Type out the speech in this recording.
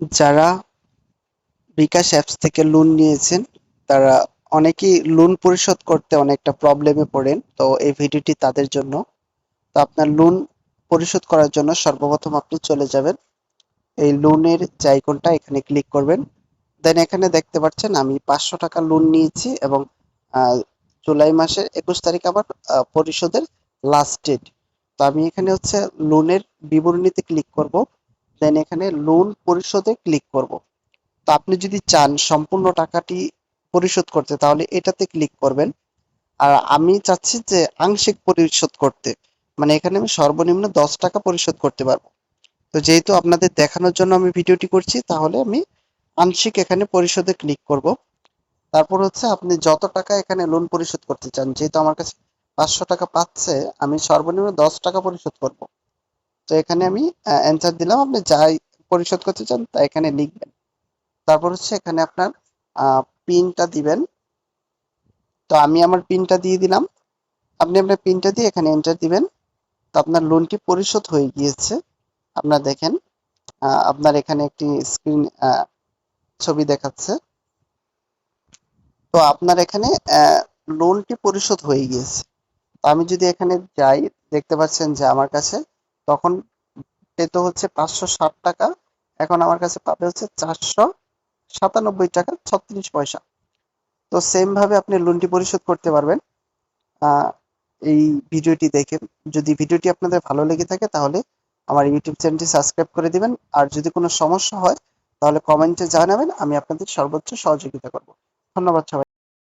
যারা বিকাশ অ্যাপস থেকে লোন নিয়েছেন, তারা অনেকেই লোন পরিশোধ করতে অনেকটা প্রবলেমে পড়েন। তো এই ভিডিওটি তাদের জন্য। তো আপনার লোন পরিশোধ করার জন্য সর্বপ্রথম আপনি চলে যাবেন। এই লোনের যে আইকনটা এখানে ক্লিক করবেন। দেন এখানে দেখতে পাচ্ছেন, আমি পাঁচশো টাকা লোন নিয়েছি এবং জুলাই মাসের একুশ তারিখ আবার পরিশোধের লাস্ট ডেট তো আমি এখানে হচ্ছে লোনের বিবরণীতে ক্লিক করব। দেন এখানে লোন পরিশোধে ক্লিক করব। তো আপনি যদি চান সম্পূর্ণ টাকাটি পরিশোধ করতে, তাহলে এটাতে ক্লিক করবেন। আর আমি চাচ্ছি যে আংশিক পরিশোধ করতে। মানে এখানে আমি সর্বনিম্ন দশ টাকা পরিশোধ করতে পারব। তো যেহেতু আপনাদের দেখানোর জন্য আমি ভিডিওটি করছি, তাহলে আমি আংশিক এখানে পরিশোধে ক্লিক করব। তারপর হচ্ছে আপনি যত টাকা এখানে লোন পরিশোধ করতে চান, যেহেতু আমার কাছে পাঁচশো টাকা পাচ্ছে, আমি সর্বনিম্ন দশ টাকা পরিশোধ করব। তো এখানে আমি অ্যান্সার দিলাম। আপনি যাই পরিশোধ করতে চান, তা এখানে লিখবেন। তারপর হচ্ছে এখানে আপনার পিনটা দিবেন। তো আমি আমার পিনটা দিয়ে দিলাম। আপনি আপনার পিনটা দিয়ে এখানে এন্টার দিবেন। তো আপনার লোনটি পরিশোধ হয়ে গিয়েছে? আপনার দেখেন আপনার এখানে একটি স্ক্রিন ছবি দেখাচ্ছে। তো আপনার এখানে লোনটি পরিশোধ হয়ে গিয়েছে। আমি যদি এখানে যাই, দেখতে পাচ্ছেন যে আমার কাছে তখন পেতো হচ্ছে পাঁচশো ষাট টাকা। এখন আমার কাছে পাবে হচ্ছে চারশো সাতানব্বই টাকা ছত্রিশ পয়সা। তো সেম ভাবে আপনি লোনটি পরিশোধ করতে পারবেন। এই ভিডিওটি দেখে যদি ভিডিওটি আপনাদের ভালো লেগে থাকে তাহলে আমার ইউটিউব চ্যানেলটি সাবস্ক্রাইব করে দিবেন। আর যদি কোনো সমস্যা হয় তাহলে কমেন্টে জানাবেন, আমি আপনাদের সর্বোচ্চ সহযোগিতা করব। ধন্যবাদ সবাই